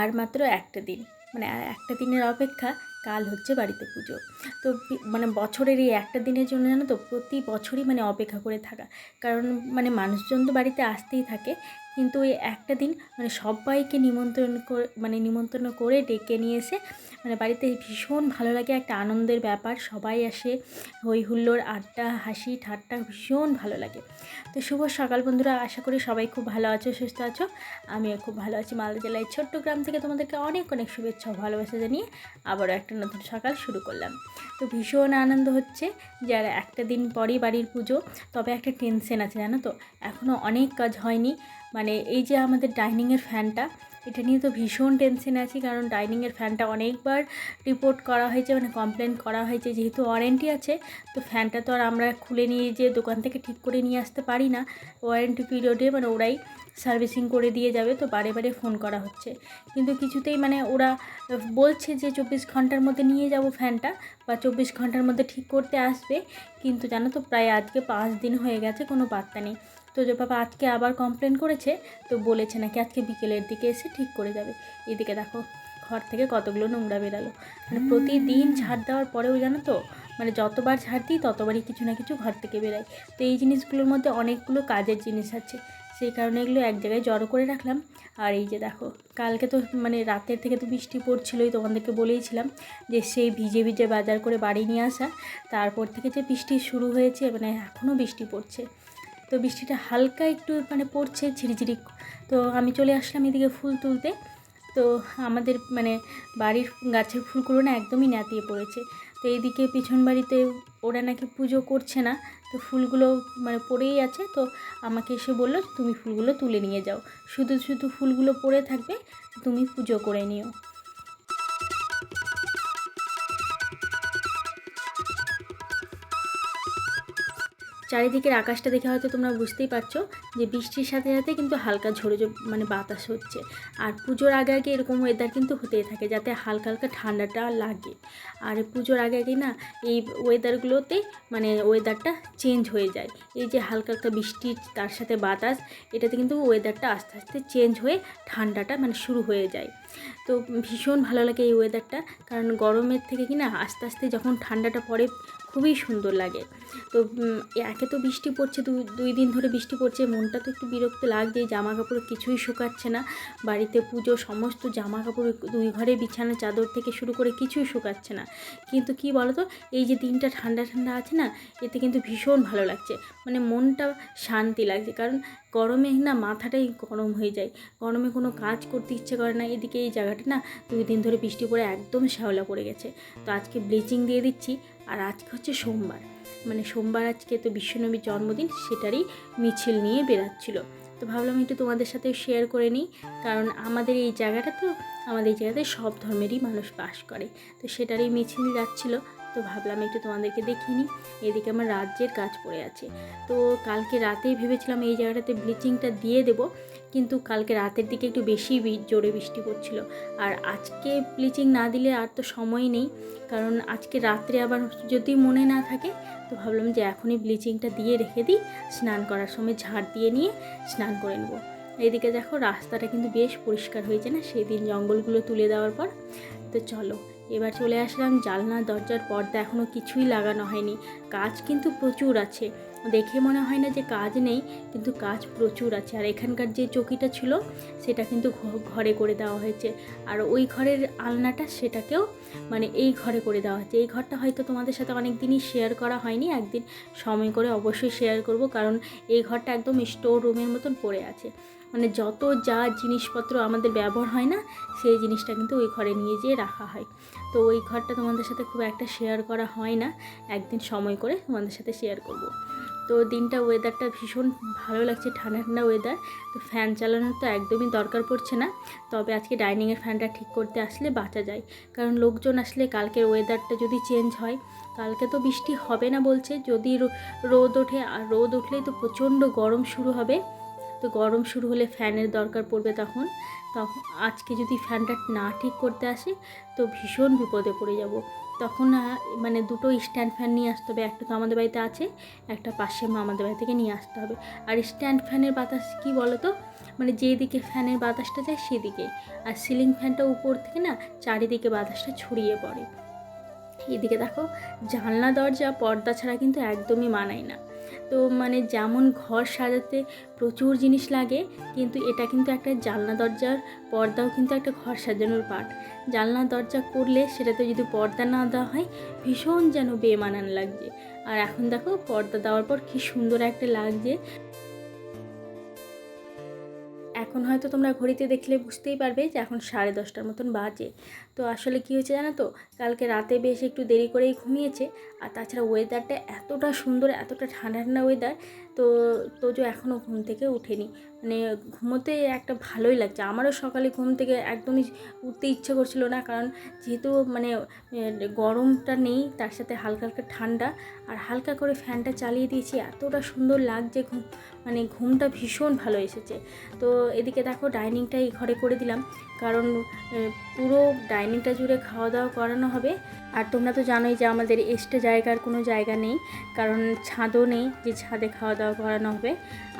আর মাত্র একটা দিন। মানে আর একটা দিনের অপেক্ষা, কাল হচ্ছে বাড়িতে পুজো। তো মানে বছরের এই একটা দিনের জন্য জানো তো, প্রতি বছরই মানে অপেক্ষা করে থাকা। কারণ মানে মানুষজন তো বাড়িতে আসতেই থাকে, কিন্তু ওই একটা দিন মানে সবাইকে নিমন্ত্রণ করে মানে নিমন্ত্রণ করে ডেকে নিয়ে এসে মানে বাড়িতে ভীষণ ভালো লাগে, একটা আনন্দের ব্যাপার। সবাই আসে হই হুল্লোড়, আড্ডা, হাসি, ঠাট্টা ভীষণ ভালো লাগে। তো শুভ সকাল বন্ধুরা, আশা করি সবাই খুব ভালো আছো, সুস্থ আছো। আমিও খুব ভালো আছি মালদা জেলায়। ছোট্ট গ্রাম থেকে তোমাদেরকে অনেক অনেক শুভেচ্ছা ভালোবাসা জানিয়ে আবারও একটা নতুন সকাল শুরু করলাম। তো ভীষণ আনন্দ হচ্ছে যে আর একটা দিন পরই বাড়ির পুজো, তবে একটা টেনশন আছে, জানো তো? এখনও অনেক কাজ হয়নি। মানে এই যে আমাদের ডাইনিংয়ের ফ্যানটা এটা নিয়ে তো ভীষণ টেনশন আছি, কারণ ডাইনিংয়ের ফ্যানটা অনেকবার রিপোর্ট করা হয়েছে মানে কমপ্লেন করা হয়েছে, যেহেতু ওয়ারেন্টি আছে, তো ফ্যানটা তো আর আমরা খুলে নিয়ে যে দোকান থেকে ঠিক করে নিয়ে আসতে পারি না। ওয়ারেন্টি পিরিয়ডে মানে ওরাই সার্ভিসিং করে দিয়ে যাবে, তো বারে বারে ফোন করা হচ্ছে। কিন্তু কিছুতেই মানে ওরা বলছে যে চব্বিশ ঘণ্টার মধ্যে নিয়ে যাব ফ্যানটা বা চব্বিশ ঘণ্টার মধ্যে ঠিক করতে আসবে, কিন্তু জানো তো প্রায় আজকে পাঁচ দিন হয়ে গেছে, কোনো বার্তা নেই। তো যে বাবা আজকে আবার কমপ্লেন করেছে তো বলেছে নাকি আজকে বিকেলের দিকে এসে ঠিক করে যাবে। এদিকে দেখো ঘর থেকে কতগুলো নোংরা বেরালো। মানে প্রতিদিন ঝাড় দেওয়ার পরেও জানো তো মানে যতবার ঝাড় দিই ততবারই কিছু না কিছু ঘর থেকে বেরায় তো এই জিনিসগুলোর মধ্যে অনেকগুলো কাজের জিনিস আছে। সেই কারণে এগুলো এক জায়গায় জড়ো করে রাখলাম। আর এই যে দেখো কালকে তো মানে রাতের থেকে তো বৃষ্টি পড়ছিলোই তোমাদেরকে বলেইছিলাম যে সেই ভিজে ভিজে বাজার করে বাড়ি নিয়ে আসা। তারপর থেকে যে বৃষ্টি শুরু হয়েছে মানে এখনও বৃষ্টি পড়ছে। তো বৃষ্টিটা হালকা একটু মানে পড়ছে, ঝিরিঝিরি তো আমি চলে আসলাম এদিকে ফুল তুলতে। তো আমাদের মানে বাড়ির গাছের ফুলগুলো না একদমই ন্যাতিয়ে পড়েছে। তো এইদিকে পিছন বাড়িতে ওরা নাকি পুজো করছে না, তো ফুলগুলো মানে পড়েই আছে। তো আমাকে এসে বলল, তুমি ফুলগুলো তুলে নিয়ে যাও। শুধু শুধু ফুলগুলো পড়ে থাকবে, তুমি পুজো করে নিও। চারিদিকের আকাশটা দেখে হয়তো তোমরা বুঝতেই পারছ যে বৃষ্টির সাথে সাথে কিন্তু হালকা ঝোড়ো মানে বাতাস হচ্ছে। আর পুজোর আগে আগে এরকম ওয়েদার কিন্তু হতেই থাকে যাতে হালকা হালকা ঠান্ডাটা লাগে। আর পুজোর আগে আগে না এই ওয়েদারগুলোতে মানে ওয়েদারটা চেঞ্জ হয়ে যায়। এই যে হালকা হালকা বৃষ্টি, তার সাথে বাতাস, এটাতে কিন্তু ওয়েদারটা আস্তে আস্তে চেঞ্জ হয়ে ঠান্ডাটা মানে শুরু হয়ে যায়। তো ভীষণ ভালো লাগে এই ওয়েদারটা কারণ গরমের থেকে কি না, আস্তে আস্তে যখন ঠান্ডাটা পড়ে, খুবই সুন্দর লাগে। তো একে তো বৃষ্টি পড়ছে দুই দুই দিন ধরে বৃষ্টি পড়ছে, মনটা তো একটু বিরক্ত লাগছেই জামা কাপড় কিছুই শুকাচ্ছে না। বাড়িতে পুজো, সমস্ত জামা কাপড় দুই ঘরে বিছানা, চাদর থেকে শুরু করে কিছুই শুকাচ্ছে না। কিন্তু কি বলো তো এই যে দিনটা ঠান্ডা ঠান্ডা আছে না, এতে কিন্তু ভীষণ ভালো লাগছে। মানে মনটা শান্তি লাগছে। কারণ গরমে না মাথাটাই গরম হয়ে যায়। গরমে কোনো কাজ করতে ইচ্ছে করে না। এদিকে এই জায়গাটা না দুই দিন ধরে বৃষ্টি পড়ে একদম শ্যাওলা পড়ে গেছে। তো আজকে ব্লিচিং দিয়ে দিচ্ছি আর আজকে হচ্ছে সোমবার। মানে সোমবার আজকে তো বিশ্বনবীর জন্মদিন, সেটারই মিছিল নিয়ে বেরাচ্ছিল তো ভাবলাম একটু তোমাদের সাথে শেয়ার করে নিই, কারণ আমাদের এই জায়গাটা তো আমাদের এই জায়গাতে সব ধর্মেরই মানুষ বাস করে। তো সেটারই মিছিল যাচ্ছিল, তো ভাবলাম একটু তোমাদেরকে দেখিনি এদিকে আমার রাজ্যের কাজ পড়ে আছে। তো কালকে রাতেই ভেবেছিলাম এই জায়গাটাতে ব্লিচিংটা দিয়ে দেবো কিন্তু কালকে রাতের দিকে একটু বেশি জোরে বৃষ্টি পড়ছিল। আর আজকে ব্লিচিং না দিলে আর তো সময় নেই। কারণ আজকে রাত্রে আবার যদি মনে না থাকে, তো ভাবলাম যে এখনই ব্লিচিংটা দিয়ে রেখে দিই। স্নান করার সময় ঝাড় দিয়ে নিয়ে স্নান করে নেব। এদিকে দেখো রাস্তাটা কিন্তু বেশ পরিষ্কার হয়েছে না? সেই দিন জঙ্গলগুলো তুলে দেওয়ার পর। তো চলো, এবার চলে আসলাম জালনা দরজার পর্দা এখনও কিছুই লাগানো হয়নি। কাজ কিন্তু প্রচুর আছে। দেখে মনে হয় না যে কাজ নেই, কিন্তু কাজ প্রচুর আছে। আর এখানকার যে চকিটা ছিল, সেটা কিন্তু ঘরে করে দেওয়া হয়েছে। আর ওই ঘরের আলনাটা সেটাকেও মানে এই ঘরে করে দেওয়া হয়েছে। এই ঘরটা হয়তো তোমাদের সাথে অনেক দিনই শেয়ার করা হয়নি, একদিন সময় করে অবশ্যই শেয়ার করব, কারণ এই ঘরটা একদম স্টোর রুমের মতন পড়ে আছে। মানে যত যা জিনিসপত্র আমাদের ব্যবহার হয় না, সেই জিনিসটা কিন্তু ওই ঘরে নিয়ে যেয়ে রাখা হয়। তো ওই ঘরটা তোমাদের সাথে খুব একটা শেয়ার করা হয় না। একদিন সময় করে তোমাদের সাথে শেয়ার করব। তো দিনটা ওয়েদারটা ভীষণ ভালো লাগছে ঠান্ডা ঠান্ডা ওয়েদার তো ফ্যান চালানোর তো একদমই দরকার পড়ছে না। তবে আজকে ডাইনিংয়ের ফ্যানটা ঠিক করতে আসলে বাঁচা যায়। কারণ লোকজন আসলে কালকের ওয়েদারটা যদি চেঞ্জ হয়, কালকে তো বৃষ্টি হবে না বলছে, যদি রোদ ওঠে, আর রোদ উঠলেই তো প্রচণ্ড গরম শুরু হবে। তো গরম শুরু হলে ফ্যানের দরকার পড়বে তখন। তখন আজকে যদি ফ্যানটা না ঠিক করতে আসে, তো ভীষণ বিপদে পড়ে যাব। তখন মানে দুটো স্ট্যান্ড ফ্যান নিয়ে আসতে হবে। একটা তো আমাদের বাড়িতে আছে, একটা পাশে মা আমাদের বাড়ি থেকে নিয়ে আসতে হবে। আর স্ট্যান্ড ফ্যানের বাতাস কি বলো তো মানে যেদিকে ফ্যানের বাতাসটা যায় সেদিকে। আর সিলিং ফ্যানটা উপর থেকে না চারিদিকে বাতাসটা ছড়িয়ে পড়ে। এদিকে দেখো, জানলা, দরজা, পর্দা ছাড়া কিন্তু একদমই মানায় না। তো মানে যেমন ঘর সাজাতে প্রচুর জিনিস লাগে, কিন্তু এটা কিন্তু একটা জানলা দরজার পর্দাও কিন্তু একটা ঘর সাজানোর পার্ট। জানলা দরজা করলে সেটাতে যদি পর্দা না দেওয়া হয়, ভীষণ যেন বেমানান লাগছে। আর এখন দেখো, পর্দা দেওয়ার পর কি সুন্দর একটা লাগছে। হয়তো তোমরা ঘড়িতে দেখলে বুঝতেই পারবে যে এখন সাড়ে দশটার মতন বাজে। তো আসলে কী হয়েছে জানো তো? কালকে রাতে বেশ একটু দেরি করেই ঘুমিয়েছে। আর তাছাড়া ওয়েদারটা এতটা সুন্দর, এতটা ঠান্ডা ঠান্ডা ওয়েদার তো তোজো এখনও ঘুম থেকে উঠেনি মানে ঘুমোতে একটা ভালোই লাগছে। আমারও সকালে ঘুম থেকে একদমই উঠতে ইচ্ছে করছিল না, কারণ যেহেতু মানে গরমটা নেই, তার সাথে হালকা হালকা ঠান্ডা। আর হালকা করে ফ্যানটা চালিয়ে দিয়েছি, এতটা সুন্দর লাগছে ঘুম মানে ঘুমটা ভীষণ ভালো এসেছে। তো এদিকে দেখো ডাইনিংটা এই ঘরে করে দিলাম। কারণ পুরো ডাইনিংটা জুড়ে খাওয়া দাওয়া করানো হবে। আর তোমরা তো জানোই যে আমাদের এক্সট্রা জায়গার কোনো জায়গা নেই, কারণ ছাদও নেই যে ছাদে খাওয়া দাওয়া করানো হবে।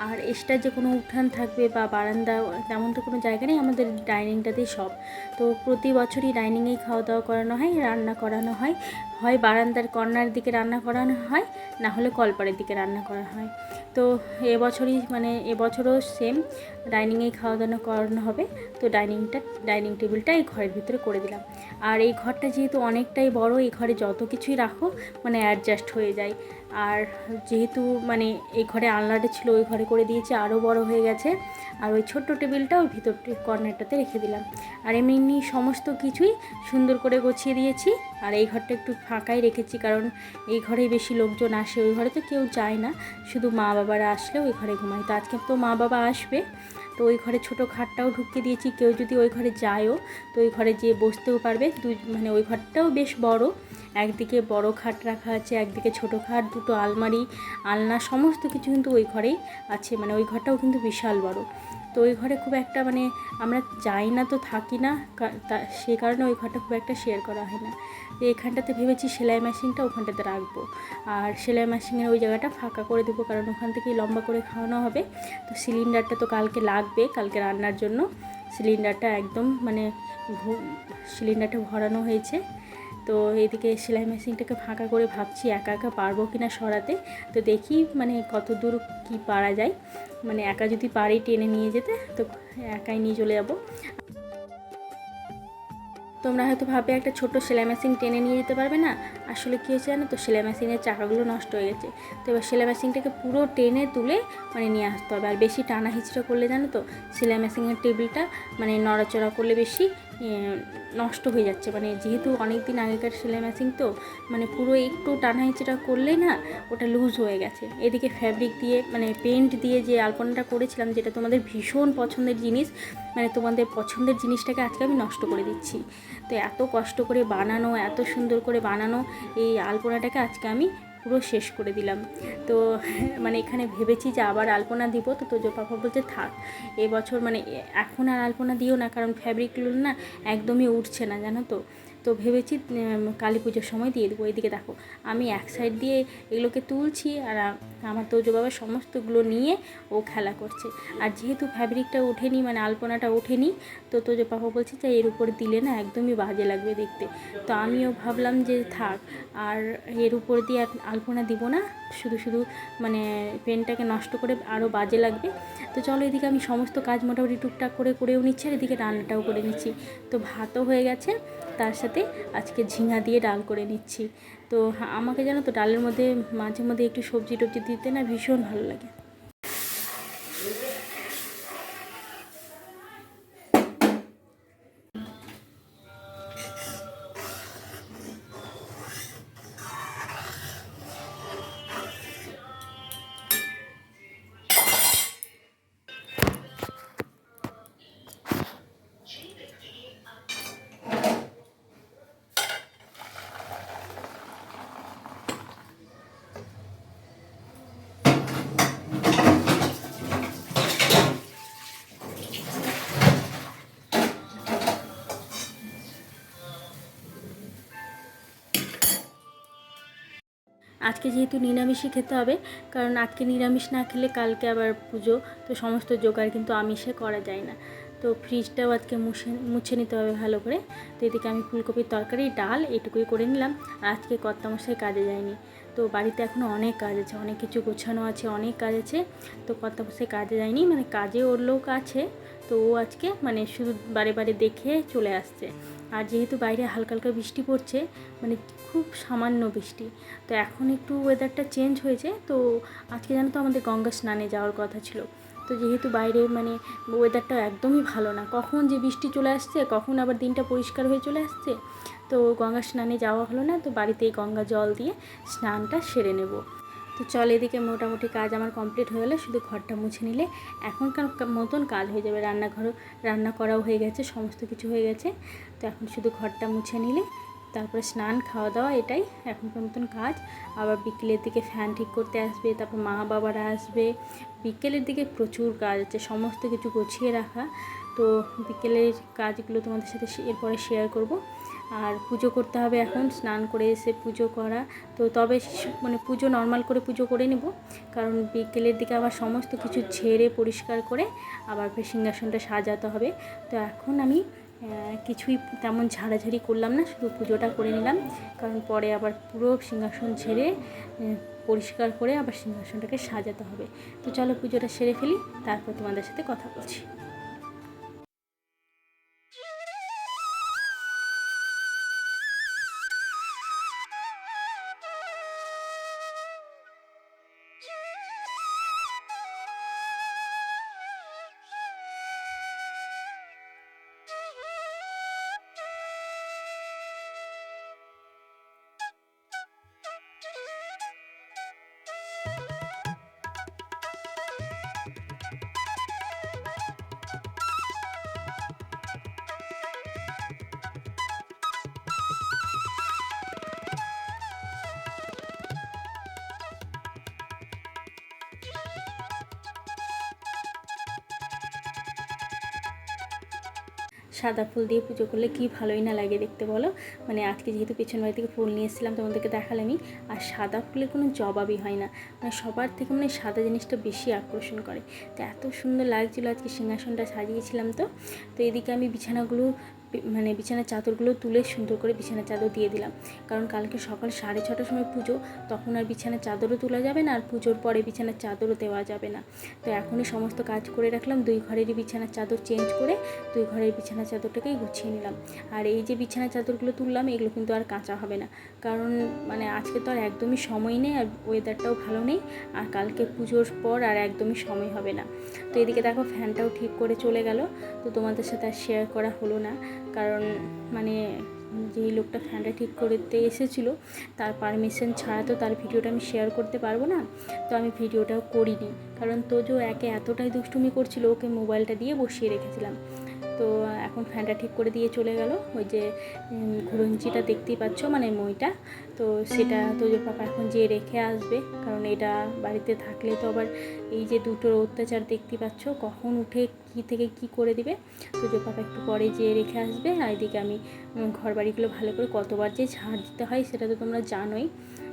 আর এক্সট্রা যে কোনো উঠান থাকবে বা বারান্দা, তেমন তো কোনো জায়গা নেই আমাদের ডাইনিংটাতেই সব। তো প্রতি বছরই ডাইনিংয়েই খাওয়া দাওয়া করানো হয়, রান্না করানো হয়। হয় বারান্দার কর্নার দিকে রান্না করানো হয়, না হলে কলপাড়ের দিকে রান্না করা হয়। তো এবছরই মানে এবছরও সেম ডাইনিংয়েই খাওয়া দাওয়া করানো হবে। তো ডাইনিংটা ডাইনিং টেবিলটা এই ঘরের ভিতরে করে দিলাম। আর এই ঘরটা যেহেতু অনেকটাই বড়, এই ঘরে যত কিছুই রাখো মানে অ্যাডজাস্ট হয়ে যায়। আর যেহেতু মানে এই ঘরে আলনাটা ছিল, ওই ঘরে করে দিয়েছি, আরও বড় হয়ে গেছে। আর ওই ছোট্ট টেবিলটা ওই ভিতর কর্নারটাতে রেখে দিলাম। আর এমনি সমস্ত কিছুই সুন্দর করে গুছিয়ে দিয়েছি। আর এই ঘরটা একটু ফাঁকাই রেখেছি, কারণ এই ঘরেই বেশি লোকজন আসে, ওই ঘরে তো কেউ যায় না। শুধু মা বাবারা আসলে ওই ঘরে ঘুমায়। তো আজকে তো মা বাবা আসবে তো ওই ঘরে ছোটো খাটটাও ঢুকিয়ে দিয়েছি। কেউ যদি ওই ঘরে যায়ও, তো ওই ঘরে যেয়ে বসতেও পারবে। দু মানে ওই ঘরটাও বেশ বড়। একদিকে বড় খাট রাখা আছে, একদিকে ছোট খাট, দুটো আলমারি, আলনা, সমস্ত কিছু কিন্তু ওই ঘরেই আছে। মানে ওই ঘরটাও কিন্তু বিশাল বড়। তো ওই ঘরে খুব একটা মানে আমরা যাই না তো থাকি না সে কারণে ওই ঘরটা খুব একটা শেয়ার করা হয় না। তো এখানটাতে ভেবেছি সেলাই মেশিনটা ওখানটাতে রাখব। আর সেলাই মেশিনের ওই জায়গাটা ফাঁকা করে দেবো, কারণ ওখান থেকেই লম্বা করে খাওয়ানো হবে। তো সিলিন্ডারটা তো কালকে লাগবে, কালকে রান্নার জন্য। সিলিন্ডারটা একদম মানে সিলিন্ডারটা ভরানো হয়েছে। তো এইদিকে সেলাই মেশিনটাকে ফাঁকা করে ভাবছি একা একা পারব কি না সরাতে। তো দেখি মানে কত দূর কী পারা যায়। মানে একা যদি পারি টেনে নিয়ে যেতে, তো একাই নিয়ে চলে যাব। তোমরা হয়তো ভাবে একটা ছোট সেলাই মেশিন টেনে নিয়ে যেতে পারবে না। আসলে কী হয়েছে জানো তো? সেলাই মেশিনের চাকাগুলো নষ্ট হয়ে গেছে। তো এবার সেলাই মেশিনটাকে পুরো টেনে তুলে মানে নিয়ে আসতে হবে। আর বেশি টানা হিচড়া করলে জানো তো? সেলাই মেশিনের টেবিলটা মানে নড়াচড়া করলে বেশি নষ্ট হয়ে যাচ্ছে। মানে যেহেতু অনেক দিন আগেকার সেলাই মেশিন তো মানে পুরো একটু টানা হিচড়া করলে না ওটা লুজ হয়ে গেছে। এদিকে ফ্যাব্রিক দিয়ে মানে পেন্ট দিয়ে যে আলপনাটা করেছিলাম, যেটা তোমাদের ভীষণ পছন্দের জিনিস মানে তোমাদের পছন্দের জিনিসটাকে আজকে আমি নষ্ট করে দিচ্ছি। তো এত কষ্ট করে বানানো, এত সুন্দর করে বানানো এই আলপনাটাকে আজকে আমি পুরো শেষ করে দিলাম। তো মানে এখানে ভেবেছি যে আবার আলপনা দিব, তো তোজোর পাপা বলছে থাক। এবছর মানে এখন আর আলপনা দিও না, কারণ ফ্যাব্রিকগুলো না একদমই উঠছে না, জানো তো। তো ভেবেছি কালী পুজোর সময় দিয়ে দেবো। এদিকে দেখো, আমি এক সাইড দিয়ে এগুলোকে তুলছি আর আমার তোজো বাবা সমস্তগুলো নিয়ে ও খেলা করছে। আর যেহেতু ফ্যাব্রিকটা ওঠেনি মানে আলপনাটা ওঠেনি, তো তোজো পাপা বলছে যে এর উপর দিলে না একদমই বাজে লাগবে দেখতে। তো আমিও ভাবলাম যে থাক, আর এর উপর দিয়ে আলপনা দিব না, শুধু শুধু মানে পেনটাকে নষ্ট করে আরও বাজে লাগবে। তো চলো এদিকে আমি সমস্ত কাজ মোটামুটি টুকটাক করে করেও নিচ্ছি, আর এদিকে রান্নাটাও করে নিচ্ছি। তো ভাতও হয়ে গেছে, তার সাথে আজকে ঝিঙা দিয়ে ডাল করে নিচ্ছি। তো আমাকে জানো তো ডালের মধ্যে মাঝে মধ্যে একটু সবজি টবজি দিতে না ভীষণ ভালো লাগে। আজকে যেহেতু নিরামিষই খেতে হবে, কারণ আজকে নিরামিষ না খেলে কালকে আবার পুজো, তো সমস্ত জোগাড় কিন্তু আমিষে করা যায় না। তো ফ্রিজটাও আজকে মুছে মুছে নিতে হবে ভালো করে। তো এদিকে আমি ফুলকপির তরকারি, ডাল এটুকুই করে নিলাম। আর আজকে কর্তামশাই কাজে যায়নি। তো বাড়িতে এখনও অনেক কাজ আছে, অনেক কিছু গোছানো আছে, অনেক কাজ আছে। তো কর্তামশাই কাজে যায়নি মানে কাজে ওর লোক আছে। তো ও আজকে মানে শুধু বারে বারে দেখে চলে আসছে। আর যেহেতু বাইরে হালকা হালকা বৃষ্টি পড়ছে মানে খুব সামান্য বৃষ্টি। তো এখন একটু ওয়েদারটা চেঞ্জ হয়েছে, তো আজকে জানো তো আমাদের গঙ্গা স্নানে যাওয়ার কথা ছিল। তো যেহেতু বাইরে মানে ওয়েদারটা একদমই ভালো না, কখন যে বৃষ্টি চলে আসছে, কখন আবার দিনটা পরিষ্কার হয়ে চলে আসছে, তো গঙ্গা স্নানে যাওয়া হলো না, তো বাড়িতেই গঙ্গা জল দিয়ে স্নানটা সেরে নেব। তো চল এদিকে মোটামুটি কাজ আমার কমপ্লিট হয়ে গেলে, শুধু ঘরটা মুছে নিলে। এখনকার মতন কাজ হয়ে যাবে, রান্নাঘরও, রান্না করাও হয়ে গেছে, সমস্ত কিছু হয়ে গেছে। তো এখন শুধু ঘরটা মুছে নিলে, তারপরে স্নান খাওয়া দাওয়া এটাই এখনকার মতন কাজ। আবার বিকেলের দিকে ফ্যান ঠিক করতে আসবে, তারপর মা বাবারা আসবে। বিকেলের দিকে প্রচুর কাজ আছে, সমস্ত কিছু গুছিয়ে রাখা। তো বিকেলের কাজগুলো তোমাদের সাথে এরপরে শেয়ার করব। আর পুজো করতে হবে এখন স্নান করে এসে পুজো করা। তো তবে মানে পুজো নর্মাল করে পুজো করে নেব কারণ বিকেলের দিকে আবার সমস্ত কিছু ঝেড়ে পরিষ্কার করে আবার সিংহাসনটা সাজাতে হবে। তো এখন আমি কিছুই তেমন ঝাড়াঝাড়ি করলাম না শুধু পুজোটা করে নিলাম। কারণ পরে আবার পুরো সিংহাসন আহ, পরিষ্কার করে আবার সিংহাসনটাকে সাজাতে হবে। তো চলো পুজোটা সেরে ফেলি তারপর তোমাদের সাথে কথা বলছি। সাদা ফুল দিয়ে পুজো করলে কি ভালোই না লাগে দেখতে বলো? মানে আজকে যেহেতু পেছন বাড়ি থেকে ফুল নিয়ে এসেছিলাম তোমাদেরকে দেখালামই, আর সাদা ফুলের কোনো জবাবই হয় না। মানে সবার থেকে মানে সাদা জিনিসটা বেশি আকর্ষণ করে। তো এত সুন্দর লাগছিল আজকে সিংহাসনটা সাজিয়েছিলাম তো। তো এদিকে আমি বিছানাগুলো মানে বিছানার চাদরগুলো তুলে সুন্দর করে বিছানার চাদর দিয়ে দিলাম। কারণ কালকে সকাল সাড়ে ছটার সময় পুজো, তখন আর বিছানার চাদরও তোলা যাবে না, আর পুজোর পরে বিছানার চাদরও দেওয়া যাবে না। তো এখনই সমস্ত কাজ করে রাখলাম, দুই ঘরেরই বিছানার চাদর চেঞ্জ করে দুই ঘরের বিছানার চাদরটাকেই গুছিয়ে নিলাম। আর এই যে বিছানার চাদরগুলো তুললাম, এগুলো কিন্তু আর কাঁচা হবে না। কারণ মানে আজকে তো আর একদমই সময় নেই, আর ওয়েদারটাও ভালো নেই, আর কালকে পুজোর পর আর একদমই সময় হবে না। তো এদিকে দেখো ফ্যানটাও ঠিক করে চলে গেল। তো তোমাদের সাথে আর শেয়ার করা হলো না। কারণ মানে যেই লোকটা ফ্যানটা ঠিক করতে এসেছিল, তার পারমিশন ছাড়া তো তার ভিডিওটা আমি শেয়ার করতে পারব না। তো আমি ভিডিওটাও করিনি। কারণ তো তোজো একে এতটাই দুষ্টুমি করছিল, ওকে মোবাইলটা দিয়ে বসিয়ে রেখেছিলাম। তো এখন ফ্যানটা ঠিক করে দিয়ে চলে গেল। ওই যে ঘুরঞ্চিটা দেখতেই পাচ্ছ মানে মইটা। তো সেটা তোজোর পাপা এখন যেয়ে রেখে আসবে, কারণ এটা বাড়িতে থাকলে তো আবার এই যে দুটোর অত্যাচার দেখতে পাচ্ছ, কখন উঠে কী থেকে কি করে দিবে। তোজোর পাপা একটু পরে যেয়ে রেখে আসবে, আর এদিকে আমি ঘর বাড়িগুলো ভালো করে কতবার যে ঝাড় দিতে হয় সেটা তো তোমরা জানোই।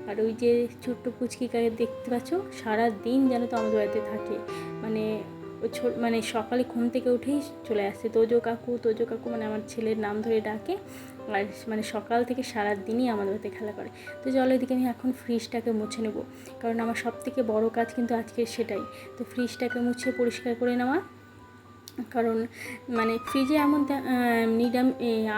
আর ওই যে ছোট্ট পুচকি গায়ে দেখতে পাচ্ছ সারা দিন যেন তো আমাদের বাড়িতে থাকে। মানে ও মানে সকালে ঘুম থেকে উঠেই চলে আসছে তোজো কাকু তোজো কাকু মানে আমার ছেলের নাম ধরে ডাকে। আর মানে সকাল থেকে সারা দিনই আমাদের বাড়িতে খেলা করে। তো জলের দিকে আমি এখন ফ্রিজটাকে মুছে নেব। কারণ আমার সব থেকে বড়ো কাজ কিন্তু আজকে সেটাই। তো ফ্রিজটাকে মুছে পরিষ্কার করে নেওয়া। কারণ মানে ফ্রিজে এমন নিরাম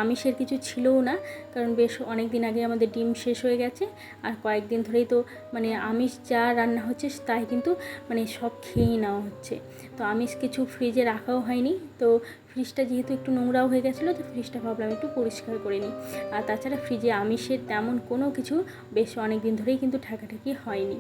আমিষের কিছু ছিলও না, কারণ বেশ অনেক দিন আগে আমাদের ডিম শেষ হয়ে গেছে, আর কয়েকদিন ধরেই তো মানে আমিষ যা রান্না হচ্ছে তাই কিন্তু মানে সব খেয়েই নেওয়া হচ্ছে। তো আমিষ কিছু ফ্রিজে রাখাও হয়নি, তো ফ্রিজটা যেহেতু একটু নোংরাও হয়ে গেছিল, তো ফ্রিজটা ভাবলাম একটু পরিষ্কার করে নিই। আর তাছাড়া ফ্রিজে আমিষের তেমন কোনো কিছু বেশ অনেক দিন ধরেই কিন্তু ঠাকাঠাকি হয়নি।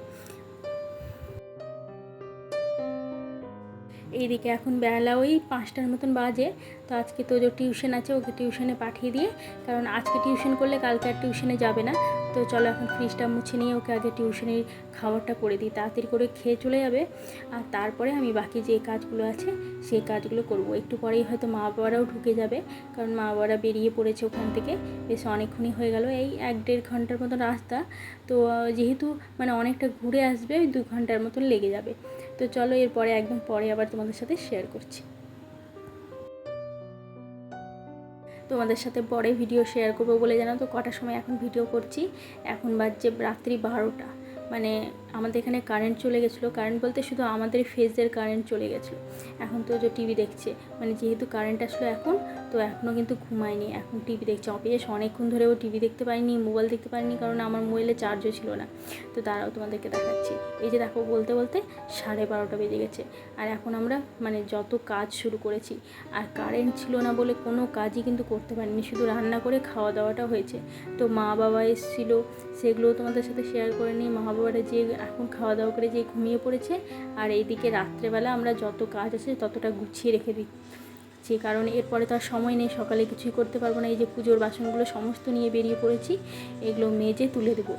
এইদিকে এখন বেলা ওই পাঁচটার মতন বাজে। তো আজকে তো যে টিউশন আছে, ওকে টিউশনে পাঠিয়ে দিয়ে, কারণ আজকে টিউশন করলে কালকে আর টিউশনে যাবে না। তো চলো এখন ফ্রিজটা মুছে নিয়ে ওকে আগে টিউশনের খাবারটা করে দিই, তাড়াতাড়ি করে খেয়ে চলে যাবে। আর তারপরে আমি বাকি যে কাজগুলো আছে, সেই কাজগুলো করব। একটু পরেই হয়তো মা বাবারাও ঢুকে যাবে, কারণ মা বাবারা বেরিয়ে পড়েছে ওখান থেকে। বেশ অনেকক্ষণই হয়ে গেল এই এক দেড় ঘণ্টার মতন রাস্তা। তো যেহেতু মানে অনেকটা ঘুরে আসবে ওই দু ঘণ্টার মতন লেগে যাবে। তো চলো এরপরে একদম পরে আবার তোমাদের সাথে শেয়ার করছি। তোমাদের সাথে পরে ভিডিও শেয়ার করব বলে জানো তো, কটার সময় এখন ভিডিও করছি? এখন বাজছে রাত্রি বারোটা। মানে আমাদের এখানে কারেন্ট চলে গেছিল। কারেন্ট বলতে শুধু আমাদের ফেজের কারেন্ট চলে গেছিল। এখন তো যে টিভি দেখছে। মানে যেহেতু কারেন্ট আসলো এখন, তো এখনও কিন্তু ঘুমায়নি। এখন টিভি দেখছে। অফিস অনেকক্ষণ ধরেও টিভি দেখতে পারিনি মোবাইল দেখতে পারিনি কারণ আমার মোবাইলে চার্জও ছিল না। তো তারাও তোমাদেরকে দেখাচ্ছি। এই যে দেখো, বলতে বলতে সাড়ে বারোটা বেজে গেছে। আর এখন আমরা মানে যত কাজ শুরু করেছি, আর কারেন্ট ছিল না বলে কোনো কাজই কিন্তু করতে পারিনি। শুধু রান্না করে খাওয়া দাওয়াটা হয়েছে। তো মা বাবা এসেছিল, সেগুলোও তোমাদের সাথে শেয়ার করে নিই। মা বাবারা যে এখন খাওয়া দাওয়া করে যে ঘুমিয়ে পড়েছে। আর এইদিকে রাত্রেবেলা আমরা যত কাজ আছে ততটা গুছিয়ে রেখে দিই। যে কারণ এরপরে তো আর সময় নেই, সকালে কিছুই করতে পারব না। এই যে পুজোর বাসনগুলো সমস্ত নিয়ে বেরিয়ে পড়েছি, এগুলো মেজে তুলে দেবো।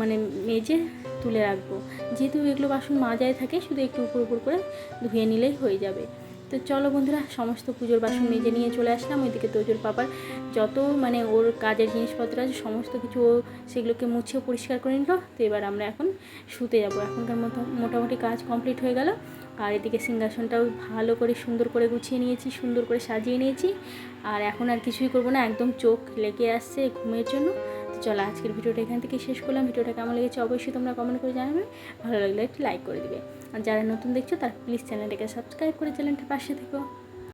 মানে মেজে তুলে রাখব। যেহেতু এগুলো বাসন মাজায় থাকে, শুধু একটু উপর উপর করে ধুয়ে নিলেই হয়ে যাবে। তো চলো বন্ধুরা, সমস্ত পুজোর বাসন মেজে নিয়ে চলে আসলাম। ওইদিকে তোজোর পাপার যত মানে ওর কাজের জিনিসপত্র আছে, সমস্ত কিছু ও সেগুলোকে মুছেও পরিষ্কার করে নিল। তো এবার আমরা এখন শুতে যাব। এখনকার মতো মোটামুটি কাজ কমপ্লিট হয়ে গেল। আর এদিকে সিংহাসনটাও ভালো করে সুন্দর করে গুছিয়ে নিয়েছি, সুন্দর করে সাজিয়ে নিয়েছি। আর এখন আর কিছুই করব না, একদম চোখ লেগে আসছে ঘুমের জন্য। তো চলো আজকের ভিডিওটা এখান থেকে শেষ করলাম। ভিডিওটা কেমন লেগেছে অবশ্যই তোমরা কমেন্ট করে জানাবে। ভালো লাগলে একটু লাইক করে দিবে। আর যারা নতুন দেখছ তারা প্লিজ চ্যানেলটাকে সাবস্ক্রাইব করে চ্যানেলটা পাশে থেকো।